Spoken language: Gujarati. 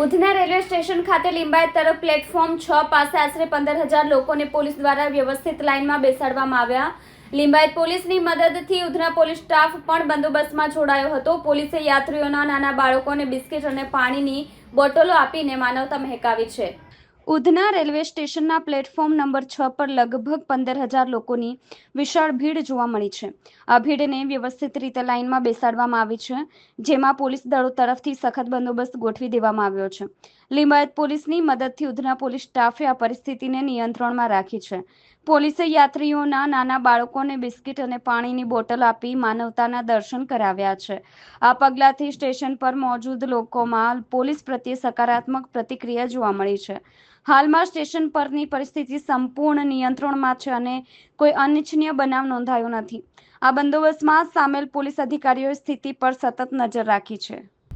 ઉધના રેલવે સ્ટેશન ખાતે લિંબાયત તરફ પ્લેટફોર્મ છ પાસે આશરે પંદર હજાર લોકોને પોલીસ દ્વારા વ્યવસ્થિત લાઇનમાં બેસાડવામાં આવ્યા. લિંબાયત પોલીસની મદદથી ઉધના પોલીસ સ્ટાફ પણ બંદોબસ્તમાં જોડાયો હતો. પોલીસે યાત્રીઓના નાના બાળકોને બિસ્કિટ અને પાણીની બોટલો આપીને માનવતા મહેકાવી છે. ઉધના રેલવે સ્ટેશનના પ્લેટફોર્મ નંબર છ પર લગભગ પંદર હજાર લોકોની વિશાળ ભીડ જોવા મળી છે. આ ભીડને વ્યવસ્થિત રીતે લાઇનમાં બેસાડવામાં આવી છે, જેમાં પોલીસ દળો તરફથી સખત બંદોબસ્ત ગોઠવી દેવામાં આવ્યો છે. લિંબાયત પોલીસની મદદથી ઉધના પોલીસ સ્ટાફે આ પરિસ્થિતિને નિયંત્રણમાં રાખી છે. પોલીસે યાત્રીઓના નાના બાળકોને બિસ્કિટ અને પાણીની બોટલ આપી માનવતાના દર્શન કરાવ્યા છે. આ પગલાંથી સ્ટેશન પર મોજૂદ લોકોમાં પોલીસ પ્રત્યે સકારાત્મક પ્રતિક્રિયા જોવા મળી છે. હાલમાં સ્ટેશન પરની પરિસ્થિતિ સંપૂર્ણ નિયંત્રણમાં છે અને કોઈ અનિચ્છનીય બનાવ નોંધાયો નથી. આ બંદોબસ્તમાં સામેલ પોલીસ અધિકારીઓએ સ્થિતિ પર સતત નજર રાખી છે.